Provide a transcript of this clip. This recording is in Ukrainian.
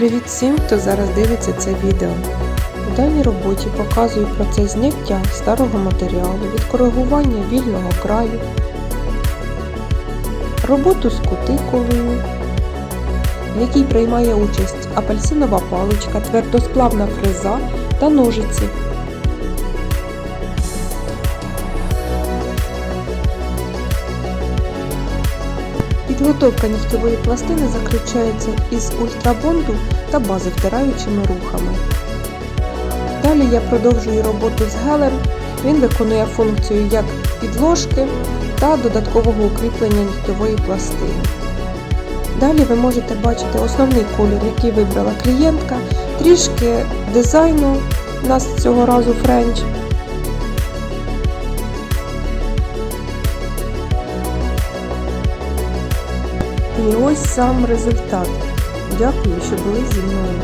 Привіт всім, хто зараз дивиться це відео. У даній роботі показую процес зняття старого матеріалу, відкоригування вільного краю, роботу з кутикулою, в якій приймає участь апельсинова паличка, твердосплавна фреза та ножиці. Підготовка нігтєвої пластини заключається із ультрабонду та базовтираючими рухами. Далі я продовжую роботу з гелем. Він виконує функцію як підложки та додаткового укріплення нігтєвої пластини. Далі ви можете бачити основний колір, який вибрала клієнтка, трішки дизайну, у нас цього разу френч. І ось сам результат. Дякую, що були зі мною.